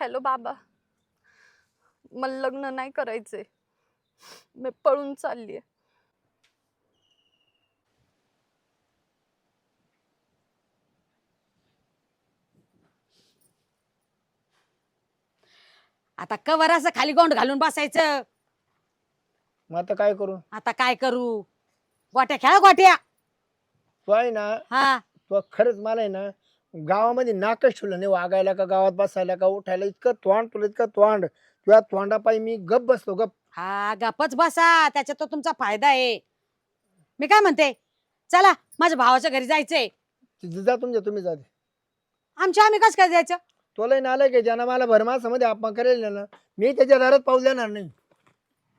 Hello बाबा. मला लग्न नाही करायचंय. मी पळून चाललीये. आता कवर असं खाली गोंड घालून बसायचं. मग आता काय करू? आता काय करू? गोट्या खेळा गोट्या. तो आहे ना हा. तो खरंच मला आहे ना गावामध्ये नाकच ठेवलं नाही. वागायला का गावात बसायला का उठायला इतकं तोंड तुला इतकं तोंड. तुझ्या तोंडापायी मी गप बसतो गप हा गपच बसा. त्याच्यात तो तुमचा फायदा आहे. मी काय म्हणते? चला माझ्या भावाच्या घरी जायचंय. तिथं जा तुमच्या तुम्ही जा. आमच्या आम्ही कसं काय जायचं? तोला आलं की ज्यानं मला भरमासामध्ये अपमान करेल ना मी त्याच्या दारात पाऊल देणार नाही.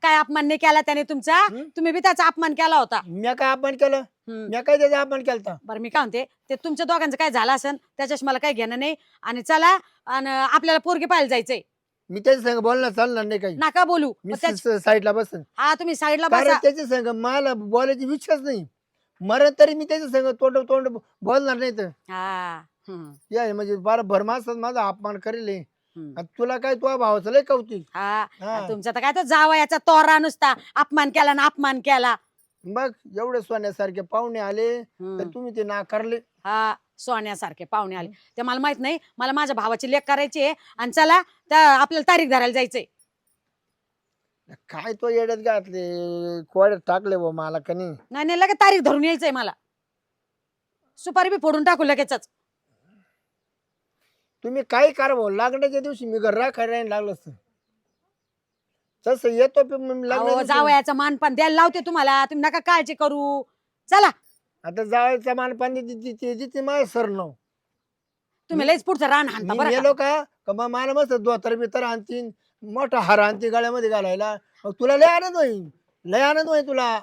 काय अपमान नाही केला त्याने तुमचा? हं? तुम्ही बी त्याचा अपमान केला होता. मी काय अपमान केलं? मी काय त्याचा अपमान केलता? बरं मी काय म्हणते ते तुमच्या दोघांचं काय झालं असेल त्याच्याशी मला काही घेणं नाही. आणि चला आणि आपल्याला पोरगी पाहायला जायचंय. मी त्याच्या संग बोलणं चालणार नाही काही. नका बोलू. मी मग त्याच- स- स- साईडला बसन. हा तुम्ही साईडला कारण बसा. त्याच्या संग मला बोलायची इच्छाच नाही. मरण तरी मी त्याच्या संग तोंड तोंड बोलणार नाही तर. हा या म्हणजे बारा भरमासात माझा अपमान करेल हे. आणि तुला काय तुझ्या भावाचं लय कौतिक. हा हा. तुमचा तर काय तो जावयाचा तोरा नुसता. अपमान केला ना अपमान केला. बघ एवढे सोन्यासारखे पाहुणे आले. तर तुम्ही ते नाकारले. हा सोन्यासारखे पाहुणे आले. ते मला माहीत नाही मला माझ्या भावाची लेख करायची आहे आणि चला त्या आपल्याला तारीख धरायला जायचंय. काय तो येड्यात घातले कोड्यात टाकले बा मला कनी नाही नाही लगेच तारीख धरून यायचंय मला. सुपारी बी फोडून टाकू लगेचच. तुम्ही काही करा भाऊ लागण्याच्या दिवशी मी घर राखायला राहीन लागलं असतं. तसं येतो पण मग जावयाचं मान पण द्यायला लावते तुम्हाला. तुम्ही नका काळजी करू. चला. आता जावायचा मानपानी तिथे माझं तुम्ही लयच पुढचं रान हाणता मी बरं का? गेलो का? का मग मला मस्त दोतर बितर आणतीन मोठा हार आणती गळ्यामध्ये घालायला. मग तुला लय आनंद होईल. लय आनंद होईल तुला.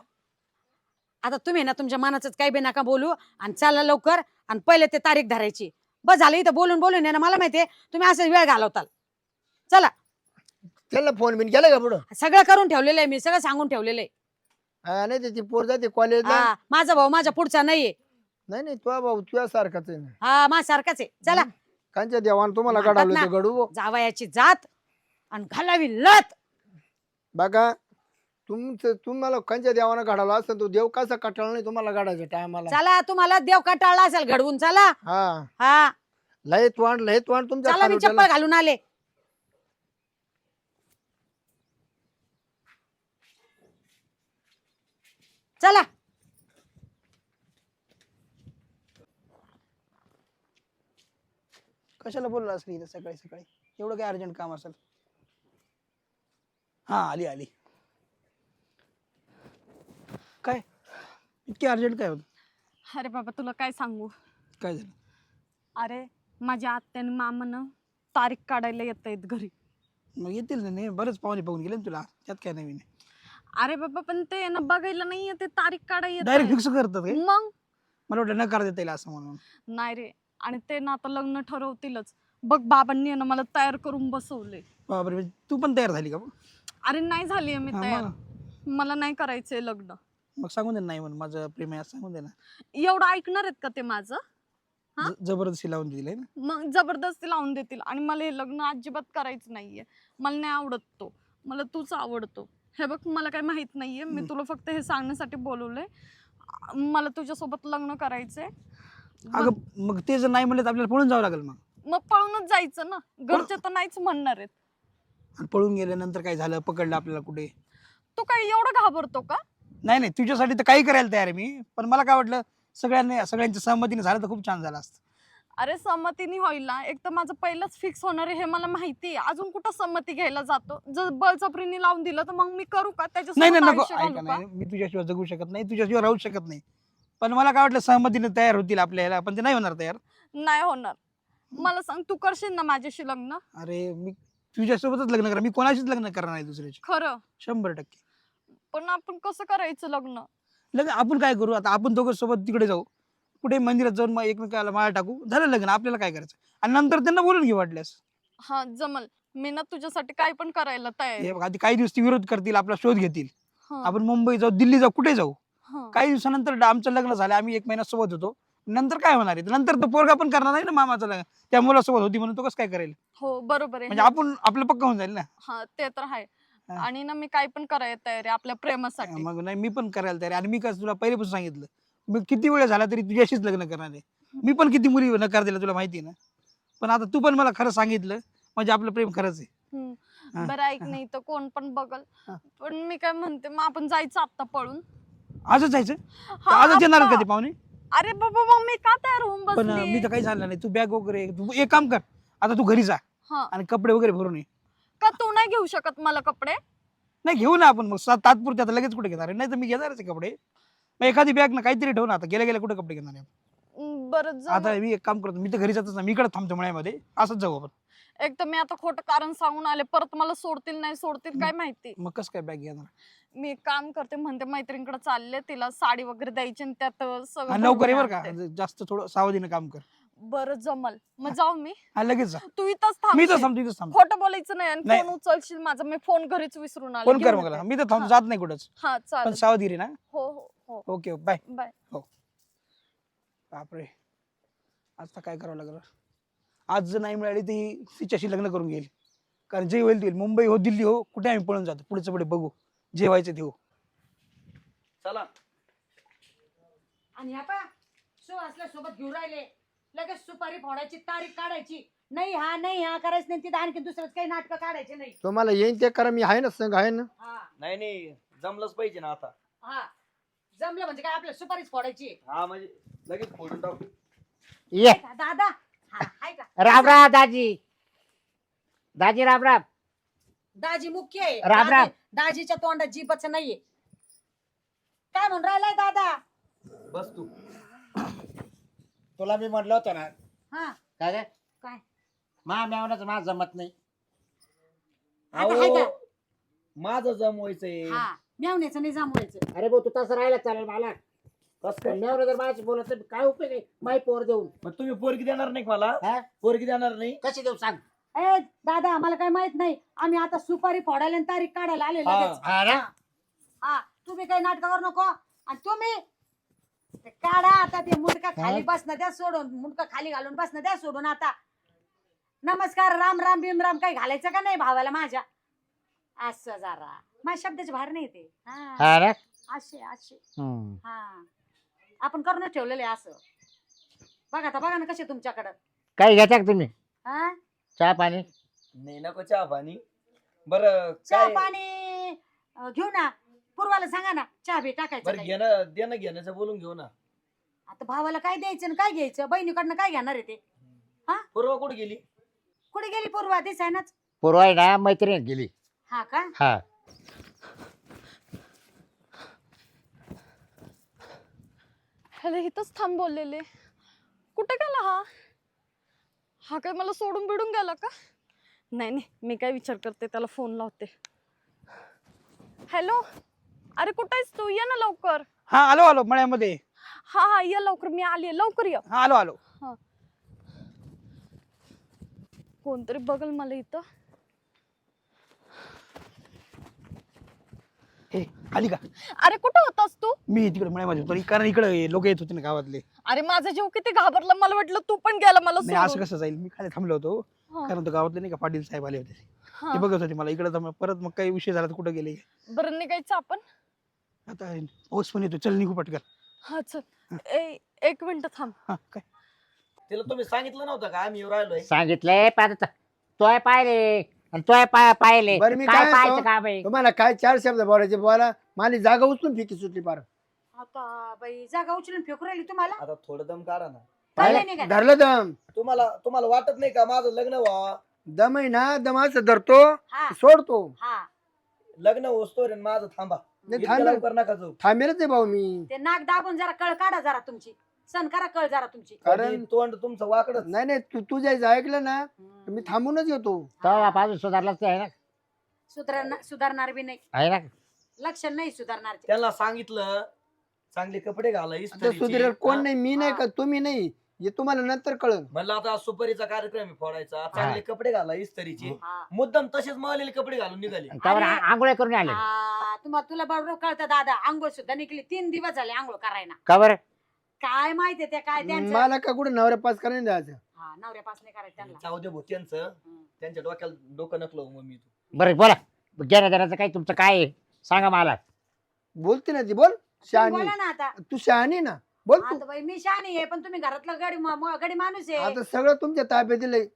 आता तुम्ही ना तुमच्या मनाच काही बी नका बोलू. आणि चला लवकर. आणि पहिले ते तारीख धरायची. बस झालं इथं बोलून बोलून आहे ना मला माहितीये तुम्ही असं वेळ घालवताल. चला. त्याला फोन बिन. केलं का पुढं? सगळं करून ठेवलेलं आहे मी सगळं सांगून ठेवलेलं आहे. हा, नाही पोर जाते कॉलेजला हा माझा भाऊ माझ्या पुढचा नाहीये. नाही नाही तुझा भाऊ तुझ्या सारखाच आहे ना. हा माझ्यासारखाच आहे. चला. कांच्या देवान तुम्हाला म्हणतात घडवलं ना. ते घडू जावयाची जात आणि घालावी लत. बघा तुमचं तुम्हाला कांच्या देवानं घडवला असतं तो देव कसा कटाळला नाही तुम्हाला घडायच्या टायमाला? चला तुम्हाला देव कटाळला असेल घडवून चला. हा. हा. लय वाण लय वाण तुमच्या चला मी. चप्पल घालून आले. चला. कशाला बोलला असली इथं सकाळी सकाळी? एवढं काय अर्जंट काम असेल? हा आली आली. काय? इतकी अर्जंट काय होत? अरे बाबा तुला काय सांगू? काय झालं? अरे माझ्या आत्याने मामानं तारीख काढायला येत आहेत घरी. मग येतील ना नाही बरंच पाहुणे पाहून गेले ना तुला. त्यात काय नवीन अरे बाबा पण ते ना बघायला नाहीये ते तारीख काढायला डायरेक्ट फिक्स करतात काय मग? मला वाटलं नकार देता येईल असं म्हणून. नाही रे. आणि ते ना आता लग्न ठरवतीलच. बघ बाबांनी आहे ना मला तयार करून बसवले बापरे म्हणजे तू पण तयार झाली का मग? अरे नाही झालीये मी हा, तयार. मग मला नाही करायचंय लग्न. मग सांगून दे ना नाही म्हणून. माझं प्रेम आहे असं सांगून दे ना. एवढं ऐकणार आहेत का ते माझं? हा? ज- जबरदस्ती लावून दिली ना? मग जबरदस्ती लावून देतील. आणि मला हे लग्न अजिबात करायचं नाहीये. मला नाही आवडत तो. मला तूच आवडतो. हे बघ मला काही माहीत नाहीये. मी. तुला फक्त हे सांगण्यासाठी बोलवलंय. मला तुझ्यासोबत लग्न करायचंय. अगं मग ते जर नाही म्हणलं तर आपल्याला पळून जावं लागेल मग. मग पळूनच जायचं ना. घरचे तर नाहीच म्हणणार आहेत. आणि पळून गेल्यानंतर काय झालं? पकडलं आपल्याला कुठे? तू काय एवढं घाबरतो का? नाही नाही तुझ्यासाठी तर काही करायला तयार आहे मी. पण मला काय वाटलं सगळ्यांनी सगळ्यांच्या सहमतीने झालं तर खूप छान झालं असतं. अरे संमतीने होईल ना. एक तर माझं पहिलंच फिक्स होणार आहे हे मला माहिती आहे. अजून कुठं संमती घ्यायला जातो? जर बळजबरीने लावून दिलं तर मग मी करू का? नाही नाही नको. ऐका का? नाही मी तुझ्याशिवाय जगू शकत नाही. तुझ्याशिवाय राहू शकत नाही. पण मला काय वाटलं सहमतीने तयार होतील आपल्याला. पण ते नाही होणार तयार. नाही होणार. मला सांग तू करशील ना माझ्याशी लग्न? अरे मी तुझ्यासोबतच लग्न करा. मी कोणाशीच लग्न करणार नाही दुसऱ्याची खरं. शंभर टक्के. पण आपण कसं करायचं लग्न? लग्न आपण काय करू? आता आपण दोघं सोबत तिकडे जाऊ. कुठे मंदिरात जाऊन मग एकमेकाला माळ टाकू? झालं लग्न आपल्याला काय करायचं? आणि नंतर त्यांना बोलून घेऊ वाटल्यास. हा जमल. मी ना तुझ्यासाठी काय पण करायला तयार हे आहे. बघ, आधी काही दिवस ते विरोध करतील आपला शोध घेतील. हं, आपण मुंबई जाऊ दिल्ली जाऊ कुठे जाऊ? हं. काही दिवसानंतर आमचं लग्न झालं आम्ही एक महिना सोबत होतो. नंतर काय होणार आहे? नंतर तो पोरगा पण करणार नाही ना मामाचा लग्न. त्या मुलासोबत होती म्हणून तो कसं काय करेल? हो बरोबर आहे. म्हणजे आपण आपलं पक्का होऊन जाईल ना? हा ते तर आहे. हा. आणि ना मी काही पण करायला तयार आहे आपल्या प्रेमासाठी. मग नाही मी पण करायला तयार आहे. आणि मी कसं तुला पहिल्यापासून सांगितलं मी किती वेळ झाला तरी तुझ्याशीच लग्न करणार आहे? मी पण किती मुली नकार दिला तुला माहिती आहे ना? पण आता तू पण मला खरं सांगितलं म्हणजे आपलं प्रेम खरंच आहे. हम्म. हा. बरं ऐक नाही तर कोण पण बघल. हा. पण मी काय म्हणते मग आपण जायचं आता पळून. आजच जायचं? हा, आजच येणार ते पाहुणे? अरे बाबा मग मी का तयार होऊन पण अं, बसली? मी तर काही झालं नाही. तू बॅग वगैरे तू एक काम कर. आता तू घरी जा हा. आणि कपडे वगैरे भरून ये. का तू नाही घेऊ शकत मला कपडे? नाही घेऊ ना आपण. मग सा- तात्पुरते आता लगेच कुठे घेणार आहे? नाही तर मी घेणारच आहे कपडे. मग एखादी बॅग ना काहीतरी ठेव ना आता. गेल्या गेल्या कुठे कपडे घेणार आहे बरं आता. मी एक काम करतो मी तर घरी जातच ना मी इकडे थांबतो मळ्यामध्ये असंच जाऊ आपण. एक तर मी आता खोटं कारण सांगून आले परत मला सोडतील नाही सोडतील काय माहिती? मग कसं काय बॅग घेणार? मी एक काम करते म्हणते मैत्रिणीकडे चालले तिला साडी वगैरे द्यायची आणि त्यात सगळं लवकर ये बरं का. जास्त थोडं सावधीनं काम कर. बरं जमल. मग जाऊ मी. हा लगेच जा. तू इथंच मी तर थांब इथंच थांबतो. खोटं बोलायचं नाही आणि नाही. फोन उचलशील माझा मी फोन घरीच विसरून आले. फोन कर घेऊन मग. मी तर थांबतो हा. जात नाही कुठंच. हा पण चालेल सावधगिरी ना. हो हो. हो. Okay bye. बाय. बापरे. आता काय करावं लागलं? आज जर नाही मिळाली ती तिच्याशी लग्न करून घेईल. कारण जे होईल ते होईल. मुंबई हो दिल्ली हो कुठे आम्ही पळून जातो? पुढचं पुढे बघू. जे व्हायचं ते हो. चला. आणि आपण सुहासला सोबत घेऊन राहिले. लगेच सुपारी फोडायची तारीख काढायची. नाही हा नाही हा करायचं नाही. तिथं आणखी दुसरंच काही नाटकं काढायचे नाही. तुम्हाला येईन ते करा. मी आहे ना संघ आहे ना. हा. नाही नाही. जमलंच पाहिजे ना आता. हा. जमलं म्हणजे काय आपल्या सुपारीच फोडायची हा म्हणजे लगेच फोडून टाकू. ये. आहे का? दादा हा हाय का? राम राम दाजी. दाजी राम राम. दाजी मुख्य आहे. राम, राम. दाजी- दाजीच्या तोंडात जीपच नाहीये. काय म्हणून राहिलाय दादा? बस तू. तुला मी म्हटलं होतं ना हा. काय रे? काय? मा मेवण्याचं माझ जमत नाही. आता हाय का? अहो माझं जमवायचंय. हा. मेवण्याचं नाही जमवायचं अरे भाऊ तू तसं राहिला चालेल मला. जर माझ्याशी बोलत नाही, काय उपयोग आहे? माही पोर देऊन. मग तुम्ही पोरगी देणार नाही का मला? हा? पोरगी देणार नाही? कशी देऊ सांग? ए दादा आम्हाला काय माहीत नाही. आम्ही आता सुपारी फोडायला आणि तारीख काढायला आले हा. लगेच. हा ना? हा तुम्ही काही नाटक करू नको. आणि तुम्ही ते काढा आता ते मुंडका खाली बसणं द्या सोडून. मुंडका खाली घालून बसणं द्या सोडून आता. नमस्कार राम राम भीम राम काही घालायचं का नाही भावाला माझ्या? असं जरा. माझ्या शब्दाची बाहेर नाही ते. हा. हा ना? असे असे. हम्म. हा. आपण करूनच ठेवलेले असं. बघा आता बघा ना कसे तुमच्याकडं. काही घेता का तुम्ही. हा? चहा पाणी. नाही नको चहा पाणी. बरं चहा काय? पाणी अं, घेऊ ना. पूर्वाला सांगा ना चहा बी टाकायचं बरं काही. घेणं देणं घेण्याचं बोलून घेऊ ना. आता भावाला काय द्यायचं आणि काय घ्यायचं? बहिणीकडनं काय घेणार आहे ते? पूर्व कुठे गेली? कुठे गेली पूर्वा? दिसायनाच. पूर्वा ना मैत्रीण गेली. हा का? हा. ह्याला इथंच थांब बोललेले कुठे गेला हा? हा काय मला सोडून बिडून गेला का? नाही नाही मी काय विचार करते त्याला फोन लावते. हॅलो अरे कुठे आहेस तू? ये ना लवकर. हा आलो आलो मळ्यामध्ये. हा हा ये लवकर मी आली लवकर ये. हा आलो आलो. कोणतरी बघल मला इथं. हे आली का? अरे कुठं होतास तू? मी तिकडे मळ्यामध्ये होतो कारण इकडे लोक येत होते ना गावातले. अरे माझा जीव किती घाबरला. मला वाटलं तू पण गेला मला नाही असं सोडून. कसं जाईल? मी खाली थांबलो होतो. हा, कारण तो गावातले नाही का पाटील साहेब आले होते. हा. ते बघत होते मला. इकडे परत मग काही विषय झाला तर कुठं गेले? बरं निघायचं आपण? आता पाऊस पण येतो चल निघू पटकन. हा चल. ए एक मिनिट थांब. हा काय? तिला तुम्ही सांगितलं नव्हतं का? आम्ही येऊ राहिलोय. सांगितलंय पण आता तोय पाहिले आणि तोय पाय पाहिले. बरं, मी काय काय पाहायचं? काम आहे तुम्हाला काय चार शब्द बोलायचे बोला? माझी जागा उचलून फिकी सुटली पार. आता बाई जागा उचलून फेकू राहिली तुम्हाला? आता थोडं दम काढा ना. नाही का? धरलं दम. तुम्हाला तुम्हाला वाटत नाही का माझं लग्न व्हावं दम आहे ना दम असं धरतो हा. सोडतो. हा. लग्न होस्तोवर आणि माझं थांबा. नाही इतक्या थांबेल लवकर नका जाऊ. थांबेलच आहे भाऊ मी. ते नाक दाबून जरा कळ काढा जरा तुमची. सण करा कळ जरा तुमची. कारण कधी? तोंड तुमचं वाकडच. नाही नाही तू तुझ्या ऐकलं ना तर मी थांबूनच येतो. तेव्हा सुधारलाच ते आहे ना? सुधारणार सुधारणार बी नाही. आहे ना? लक्षण नाही सुधारणार त्यांना सांगितलं चांगले कपडे घाला आता इस्त्रीचे. सुधीर कोण? नाही मी नाही. का तुम्ही नाही हे तुम्हाला नंतर कळन. म्हणलं आता सुपारीचा कार्यक्रम आहे फोडायचा चांगले कपडे घाला इस्त्रीचे हा. मुद्दाम तसेच मळलेले कपडे घालून निघाले. आंघोळ करून आले. हा, तुम्हाला तुला बरोबर कळतं दादा आंघोळ सुद्धा निघली. तीन दिवस झाले आंघोळ करायला. का बरं? काय माहितीये ते काय त्यांचं? मला का कुठे नवऱ्या पास करायला द्यायचं हा नवऱ्या पास नाही करायचं त्यांना. जाऊ दे भाऊ त्यांचं त्यांच्या डोक्याला डोकं नकलो मग मी तू बरं बोला. घेण्या देण्याचं काय तुमचं काय आहे? सांगा मला. बोलते ना ती बोल. तुम्ही शहाणी. बोला ना आता. तू शहाणी ना. बोल तू. आता बाई मी शानी आहे पण तुम्ही घरातलं गडी म- म- गडी माणूस आहे. आता सगळं तुमच्या ताब्यात दिलंय.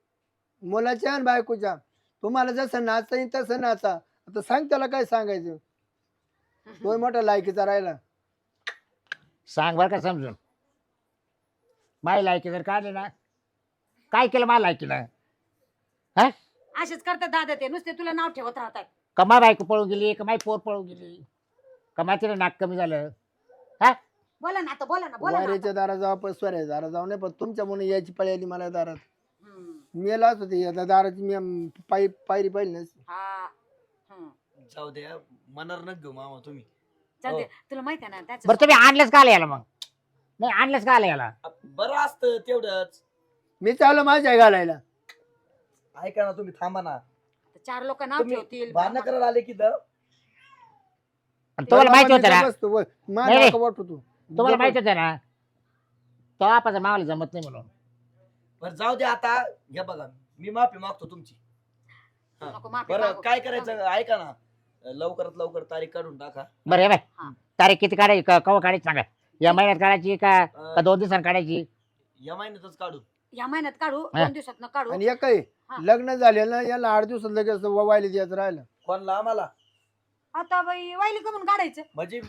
मुलाच्या आणि बायकोच्या. तुम्हाला जसं नाचता येईल तसं नाचा. आता सांग त्याला काय सांगायचं. तो मोठा लायकीचा राहिला. सांग बरं का समजून. माय लायकी जर काढले ना काय केलं मला लायकीला असेच करतात दादा ते नुसते तुला नाव ठेवत राहतात. कमा बायको पळून गेली कमाई पोर पळून गेली? कमाई तिला नाक कमी झालं? बोला ना आता बोला ना बोला ना आता. वाऱ्याच्या दारा जाऊ पण स्वऱ्याच्या दारा जाऊ नाही पण तुमच्या म्हणून यायची पळी आली मला दारात. हम्म. मी लाच होते आता दाराची मी अं, पायी पायरी पाहिली नसती. हा हम्म. जाऊ द्या मनावर नक घेऊ मामा तुम्ही. चालते हो. तुला माहिती आहे ना त्याचं बरं तुम्ही आणलंच का आलं याला मग? नाही आणलंच का आलं याला? बरं असतं तेवढंच. मी चालू माझ्या घालायला. ऐका ना तुम्ही थांबा ना. चार लोक नाव तुम्ही ठेवतील भांडणं करायला आले की तर आणि तुम्हाला माहिती होतं ना? बसतो बोल. नाही, माझ्या नाही. नाका वाटतो तू. तुम्हाला माहिती होतं ना? तो आपाचा मावाला जमत नाही म्हणून. बरं जाऊ दे आता. घ्या बघा मी माफी मागतो तुमची. नको माफी बरं मागू. काय करायचं? ऐका ना. लवकरात लवकर तारीख काढून टाका. बरं हे बाय हा. तारीख किती काढायची? का- केव्हा काढायची सांगा. या महिन्यात काढायची का? अं, दोन दिवसांनी काढायची? या महिन्यातच काढू. या महिन्यात काढू हा. दोन दिवसात काढू. आणि एक आहे हा. लग्न झालेलं ना याला आठ दिवसात लगेच वायला द्यायचं राहिलं. कोणला आम्हाला. आता बाई वाईली कमून काढायचं? म्हणजे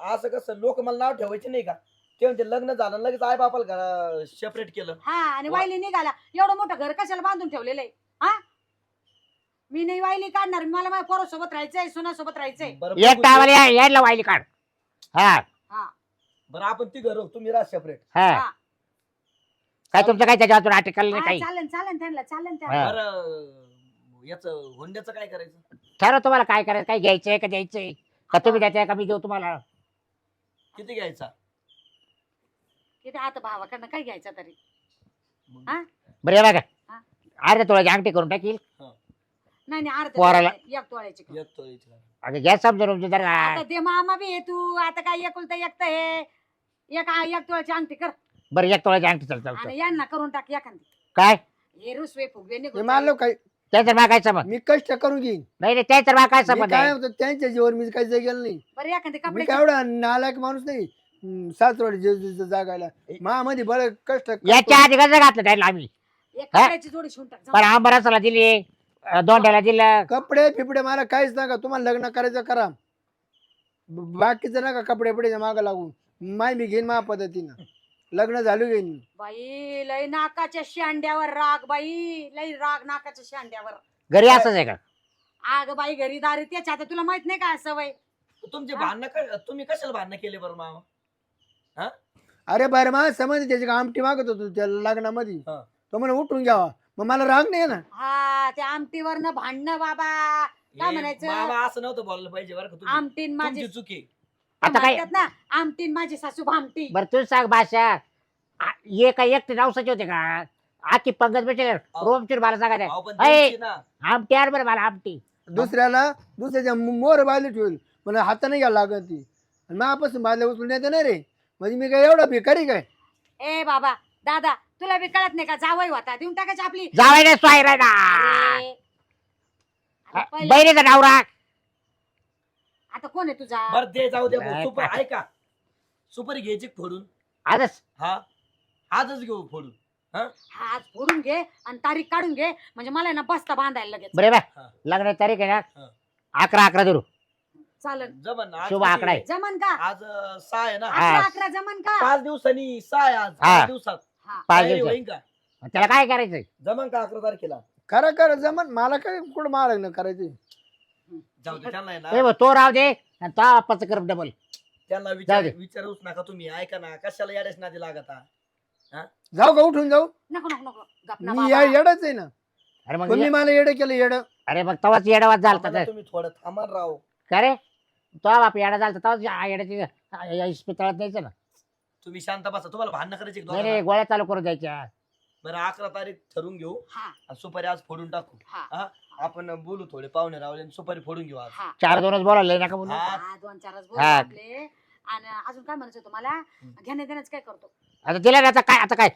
असं कसं लोक मला नाव ठेवायचे नाही का? ते म्हणते लग्न झालं लगेच आई बापाला सेपरेट केलं. हा आणि वा. वाईली निघाला. एवढं मोठं घर कशाला बांधून ठेवलेलं आहे? हा? मी नाही वाईली काढणार मला माझ्या पोरासोबत राहायचंय सुनासोबत राहायचंय. बरं. या- यायला वाहिली काढ. हा. बरं आपण ती घर तुम्ही राहा सेपरेट हा. हा. काय तुमचं काय त्याच्यावर अटकल नाही हा, काही? चालेल चालेल त्यांना चालेल हा. त्यांना बरं याच हुंड्याचं काय करायचं? ठरव तुम्हाला काय करायचं काय घ्यायचंय का द्यायचंय? का तुम्ही द्यायचंय का मी देऊ तुम्हाला? किती घ्यायचा? किती? आता भावाकडनं काय घ्यायचं तरी? मग? बरं हे बघा. हा. अर्ध्या तोळ्याची अंगठी करून टाकील. नाही नाही अर्ध पोराला. तोळ्याची, एक तोळ्याची कर. एक तोळ्याची. अगं घ्या समजून तुमची जरा. आता ते मामा बी आहे तू आता काय एकुलता एक हे? एक एक तोळ्याची अंगठी कर. बरं एक तोळ्याची अंगठी चल आणि यांना करून टाक एखादी. काय? हे रुसवे फुगवे मी निघून मानलो काय? त्याचं मा काय समज मी कष्ट करून घेईन. नाही नाही त्याचं मा काय मी समज काय आहे? होतं त्यांच्या जीवर मी काही जगेल नाही. बरं एखादी मी कपडे काय एवढा नालायक माणूस नाही. सासवड जागायला. मध्ये बळ कष्ट करतो. याच्या आधी कसं घातलं त्याला आम्ही? एक कपड्याची जोडी शिवून टाक जाऊ. पण आंबरासाला दिली अं, दोंड्याला दिलं. कपडे फिपडे मला काहीच नका तुम्हाला लग्न करायचं करा. ब- बाकीचं नका कपडे फिपडे माग लागून माय मी घेईन मा पद्धतीनं. लग्न झालं घेईन मी. बाई लय नाकाच्या शांड्यावर राग बाई लय राग नाकाच्या शांड्यावर. घरी असंच आहे का? आग बाई घरी दारी त्याच्या आता तुला माहीत नाही का सवय तुमचे भांडणं तुम्ही कशाला भांडणं केले बरं मामा? अरे बरं मा समज त्याची आमटी मागत होतो त्या लग्नामध्ये. हा. तो म्हणे उठून घ्यावा मग मला राग नाही ना हा त्या आमटीवरनं भांडणं बाबा. काय हे म्हणायचं? मामा असं नव्हतं बोललं पाहिजे बरं का तुम्ही. आमटीन माझी तुमची चुकी. आता काय म्हणतात ना आमटीन माझी सासू भामटी. बरं तू सांग भाषा. आ- ये काय एकटे नवसाचे होते का? आखी पंगत भेटेल. रोमचूर मला सांगायचं अहो, पण अय! द्यायची ना. आमटी आण बरं मला आमटी. दुसऱ्याला दुसऱ्याच्या मो- मोर बाजली ठेवली. म्हणजे हाताने घ्यायला लागत ती. आणि मापासून बाजल्या उचलून येते नाही रे. म्हणजे मी काय एवढा भिकारी काय? ए बाबा दादा तुला बी कळत नाही का? जावई होता. देऊन टाकायची आपली. जावाय ना स्वाय राय ना अरे. आता पहिलं- बहिणीचा नवरा आता कोण आहे तुझा? बरं दे जाऊ दे सुपर काय? ऐका. सुपारी घ्यायची फोडून. आजच? हा? आजच घेऊ फोडून. हात फोडून घे आणि तारीख काढून घे. म्हणजे मला आहे ना बस्ता बांधायला लगेच. बरे बाय हा. लग्नाची तारीख आहे हा. ना अकरा अकरा धरू. चालेल जमन आज शुभ किती आकडा आहे. जमन का? आज अं, सहा आहे ना? हा. अकरा अकरा जमन का? पाच दिवसांनी सहा आहे आज हा. पाच दिवसात. हा. पाच तयारी दिवस होईन का? त्याला काय करायचंय? जमन का अकरा तारखेला? खरं खरं जमन. मला काय कुठं मला लग्न करायचं जाऊ दे त्यांना आहे ए ना बघ, तो राव दे आणि तो आपाचं कर डबल त्यांना जाऊ विचार दे. विचारूच नका तुम्ही ऐका ना कशाला याडेच नादी लागत? जाऊ का उठून जाऊ? नको नको नको मी या बाबा. येडच आहे ना. अरे मग तुम्ही ये- मला येडं केलं येडं. अरे मग तवाच येडावाज झालता आम्हाला तुम्ही थोडं थांबा राव. का रे? तो बाप येडा झालता तवाच या येड्याची इस्पितळात द्यायचं ना. तुम्ही शांत बसा तुम्हाला भांडणं करायची नाही? गोळ्या चालू करून द्यायच्या. बरं अकरा तारीख ठरवून घेऊ. हा. आणि सुपारी आज फोडून टाकू. हा. आपण बोलू थोडे पाहुणे रावले आणि सुपारी फोडून घेऊ आज. हा. चार दोनच बोलायला नका हा. हा, दोन चारच बोल हा. आपले. आणि अजून काय म्हणायचं तुम्हाला? घेण्या देण्याच काय करतो? आता दिला ना आता काय आता काय?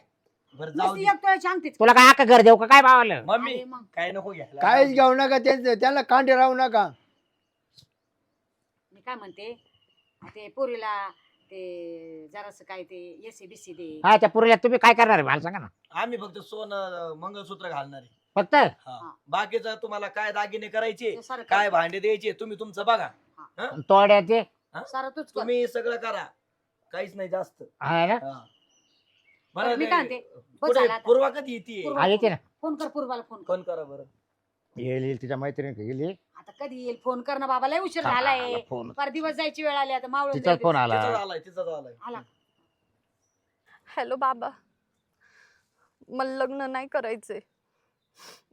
बरं जाऊ नुसती दे. एक तोळ्याची अंगठीच. तुला काय अख्खा घर देऊ का? काय भावाला? मम्मी अरे मग. काय नको घ्यायला. काहीच घेऊ नका त्यांचं त्याला कांडे राहू नका. मी काय म्हणते ते पोरीला ते जरास काय ते एसी बीसी दे. हा त्या पुरीला तुम्ही काय करणार आहे? मला सांगा ना. आम्ही फक्त सोनं मंगळसूत्र घालणार आहे. फक्त? हा. बाकीचं तुम्हाला काय दागिने करायचे ते सारं काय. भांडे द्यायचे तुम्ही तुमचं बघा. तोड्या ते सारं तूच कर. तुम्ही सगळं करा. काहीच नाही जास्त. हा ना? हा. बरं, मी ते- काय म्हणते? बस पुढे झालं आता. पूर्वा कधी येते पूर्वा. हा येते ना. फोन कर पूर्वाला फोन कर. फोन करा बरं. येईल येईल तिच्या मैत्रिणी येईल येईल. आता कधी येईल? फोन कर ना बाबा लय उशीर आला झालाय. फोन. फार दिवस जायची वेळ आली आता मावळ तिचा फोन आला. तिचा आलाय तिचा आलाय आला. हॅलो बाबा. मला लग्न नाही करायचंय.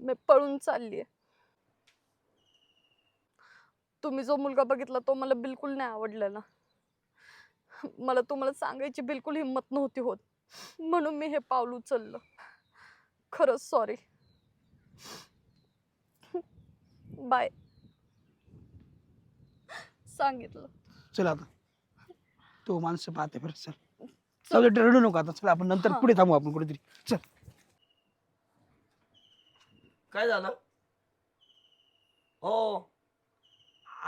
मी पळून चाललीये. तुम्ही जो मुलगा बघितला तो मला बिलकुल नाही आवडलेला. मला तुम्हाला सांगायची बिलकुल हिंमत नव्हती होत. म्हणून मी हे पाऊल उचललं. खरंच सॉरी बाय. सांगितलं. चल आता. तो माणसं पाहते बरं चल. चल. रडू नको आता. चल आपण नंतर हा. पुढे थांबू आपण कुठेतरी. चल. काय झालं? हो.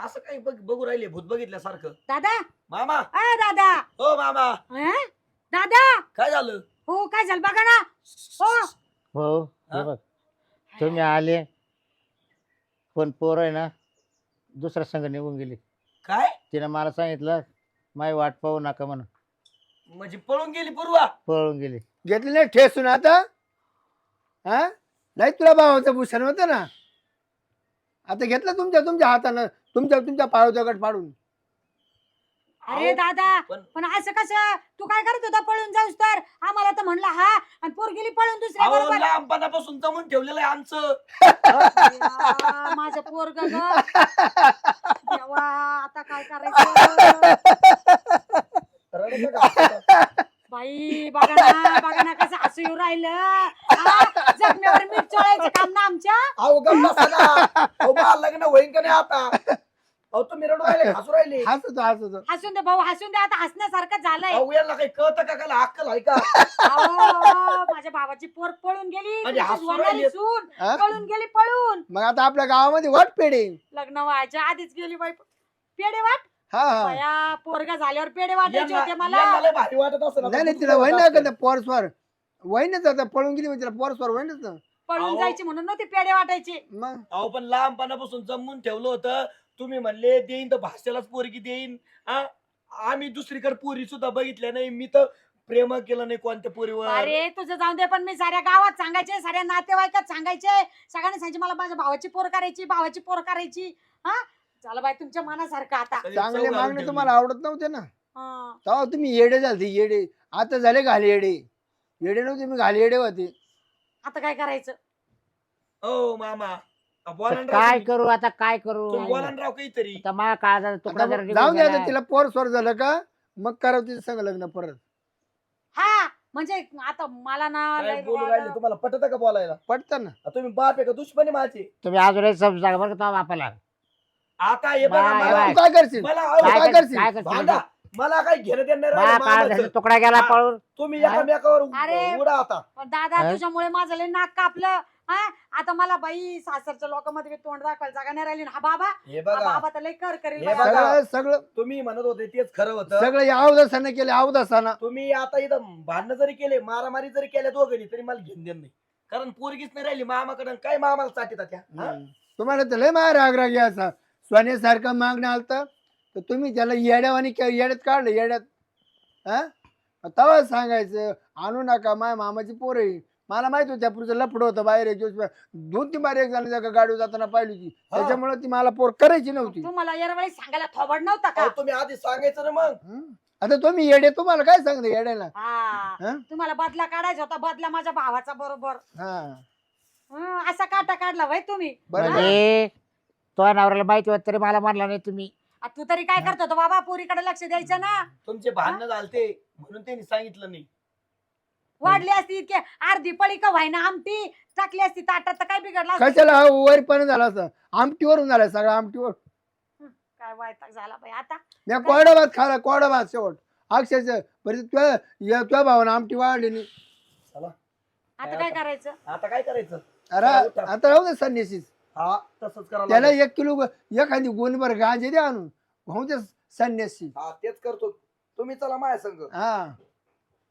असं काही बघ बघू राहिले भूत बघितल्यासारखं. दादा. मामा. अ दादा. हो मामा. अं? दादा. काय झालं? हो काय झालं? बघा ना. हो. हो? हा? हे बघ. तुम्ही आले. पण पोर आहे ना दुसऱ्या संघ निघून गेली. काय? तिने मला सांगितलं माई वाट पाहू नका म्हणून. म्हणजे पळून गेली पूर्वा? पळून गेली. घेतली नाही ठेसून आता? हा? नाही तुला भावाचं भूषण होतं ना? आता घेतलं तुमच्या तुमच्या हातानं तुमच्या तुमच्या पायाचा गट पाडून अरे अहो, दादा पण पण असं कसं? तू काय करत होता? पळून जाऊस तर? आम्हाला तर म्हणला हा आणि पोर गेली पळून दुसऱ्या अहो बरोबर. लहानपणापासून जमून ठेवलेलं आहे आमचं. देवा, माझं पोरग ग. देवा आता काय करायचं. बाई बघा ना बघा ना कसं हसू येऊ राहिलं. हा, जखमेवर मीठ चोळायचं काम ना आमच्या? अहो गप्प बसा ना. अहो बा, लग्न होईन का नाही आता? अहो तुम्ही रडू राहिले हसू राहिले. हसतो हसतो हसून दे भाऊ हसून दे आता हसण्यासारखं झालंय. अहो यांना काही कळतं का? काय अक्कल आहे का? अहो, माझ्या भावाची पोर पळून गेली. म्हणजे तुमची हसू वनाली राहिली. सून हा? पळून गेली पळून. मग आता आपल्या गावामध्ये वाट पेढे लग्न व्हायच्या आधीच गेली बाई. पेढे वाट? हा हा. बया पोरगा झाल्यावर पेढे वाटायचे यांना होते मला. यांना लय भारी वाटत असेल नाही नाही तिला वहिनी का पोरस्वर. वहिनीच आता पळून गेली म्हणजे तिला पोरस्वर वहिनीच. पळून अहो. जायची म्हणून नव्हते पेढे वाटायचे. मग? अहो पण लहानपणापासून जमून ठेवलं होतं. तुम्ही म्हणले देईन तर भाषेलाच पोरगी देईन. हा आम्ही दुसरीकडे पोरी सुद्धा बघितल्या नाही. मी तर प्रेम केलं नाही कोणत्या पोरीवर. अरे तुझं जाऊन दे पण मी साऱ्या गावात सांगायचे साऱ्या नातेवाईकात सांगायचे. सगळ्यांनी सांगायचे मला माझ्या भावाची पोर करायची भावाची पोर करायची. हा? झालं बाई तुमच्या मनासारखं आता. चांगले मागणे. तुम्हाला आवडत नव्हते ना? हा. तेव्हा तुम्ही येडे झालते येडे. आता झाले घाले येडे. येडे नव्हते मी घाले येडे होते. आता काय करायचं? ओ मामा. तर काय. करू आता काय करू तुम्ही बोला ना राव काहीतरी आता मा काळजाचा तुकडा जरा निघून जाऊ आता गेलाय. तिला पोरस्वर झालं का मग करावं तिचं संग लग्न परत हा म्हणजे आता मला ना काय लय बोलू राग- राहिले तुम्हाला पटत का बोलायला पटतं ना तुम्ही बाप आहे का दुश्मनी माझे तुम्ही अजूनही समजा बरं का तो बापाला आता हे बघा बाय, मला बाय. तू काय करशील मला काय काय कर- करशील? काय मला घेणं देणं नाही मा राहिलं काळजाचा मामाचं. तुकडा गेला हा. पळून तुम्ही? एकामेकावर अरे. उडा आता पण दादा हा? तुझ्यामुळे माझं लय नाक कापलं हा आता मला बाई सासरच्या लोकांमध्ये तोंड दाखवायला जागा नाही राहिली ना. हा बाबा हे हा बघा बाबा तर लय कर करेल हे बाया. बघा. सगळं सगळं तुम्ही म्हणत होते तेच खरं होतं सगळं अवदासानं केलं अवदासानं तुम्ही आता इथं भांडणं जरी केले मारामारी जरी केल्या दोघांनी तरी मला घेऊन देणं नाही कारण पोरगीच नाही राहिली मामाकडे काय मामाला साठी त्या हा? तुम्हाला तर लय मार आग्रा घ्यायचा सोन्यासारखं मागणं आलतं तर तुम्ही त्याला येड्यावानी के- येड्यात काढलं येड्यात हा तेव्हा सांगायचं आणू नका माय मामाची पोर आहे मला माहीत होतं त्या पुढचं लफड होतं बाहेर एक दिवस. दोन तीन बार एक जण जागा गाडी जाताना पाहिली होती. हा. त्याच्यामुळे ती मला पोर करायची नव्हती. तुम्हाला यावेळी सांगायला थोबड नव्हता का? अहो, तुम्ही आधी सांगायचं ना मग. हं? आता तुम्ही येडे तुम्हाला काय सांगते येड्याला? हा. हा? तुम्हाला बदला काढायचा होता बदला माझ्या भावाचा बरोबर. हा. हं, असा काटा काढला भाई तुम्ही? बरं. म्हणजे तो नवऱ्याला माहिती होत तरी मला म्हणला नाही तुम्ही. आ, तू तरी काय करत होता बाबा? पोरीकडे लक्ष द्यायचं ना. तुमचे भांडणं झालते म्हणून त्यांनी सांगितलं नाही. वाढली असती इतके अर्धी पळी का व्हायना आमटी? टाकली असती ताटात तर काय बिघडला? कशाला हा वरपण झाला असं आमटीवरून झाला सगळं आमटीवर. काय वायताक झाला बाई आता. मी कोरडा भात खाला कोरडा भात शेवट. अक्षरशः बरं तुझ्या या- तुझ्या भावानं आमटी वाढली नाही. चला. आता काय करायचं? आता काय करायचं? अरे आता राहू दे संन्यासीच. हा तसंच करा त्याला एक किलो एखादी गोणीभर गांजे द्या आणून. होऊ दे संन्यासी. हा तेच करतो. तुम्ही चला माझ्या संग. हा.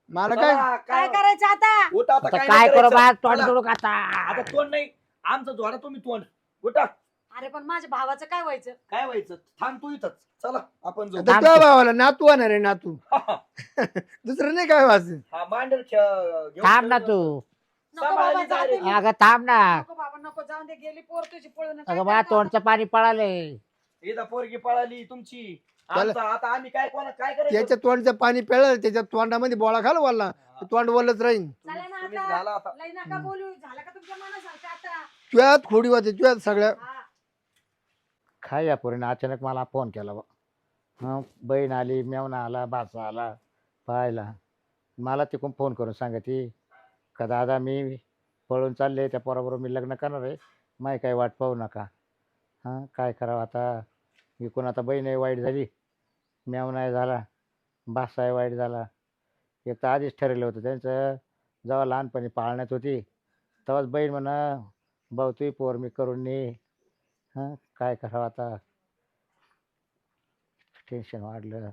मला काय? चला, काय करायचं आता? उठा आता आता काय काय नाही करू करायचं. तोंड चला. जोडू का आता? आता तोंड नाही आमचं जोडा तुम्ही तोंड. उठा. अरे पण माझ्या भावाचं काय व्हायचं? काय व्हायचं? थांब तू इथंच. चला आपण जाऊ. आता तुझ्या भावाला नातू होणार आहे नातू. दुसरं नाही काय वाच? हा मांडर खे- घेऊन थांब ना चल. तू. नको बाबा जाते. मी. अगं थांब ना. नको बाबा नको जाऊन दे गेली पोर तुझी पळून. काय अगं बा करतो तोंडचं पाणी पळाले इथं पोरगी पळाली तुमची. त्याला- आता आम्ही काय कोणा काय करायचं? त्याच्या तोंडचं पाणी पेळलं त्याच्या तोंडामध्ये बोळा खाल वल्ला. तोंड वल्लच राहील आता? चला ना तुम्ही आता. झाला आता. लई नका बोलू. झालं का तुमच्या मनासारखं आता? तुझ्यात खोडी होते तुझ्यात सगळ्या. हा. काय या पोरीने? अचानक मला फोन केला बा. हं बहीण आली मेवना आला बासा आला पाहायला मला तिकडून फोन करून सांगते का दादा मी पळून चालले त्या पोराबरोबर मी लग्न करणार आहे. माही काही वाट पाहू नका. हां काय करावं आता? इकडून आता बहीण वाईट झाली. मेवना झाला बासाही वाईट झाला. एक तर आधीच ठरलेलं होतं त्यांचं. जेव्हा लहानपणी पाळण्यात होती तेव्हाच बहीण म्हणा भाऊ तुही पोर मी करून ने. हां काय करावं आता? टेन्शन वाढलं.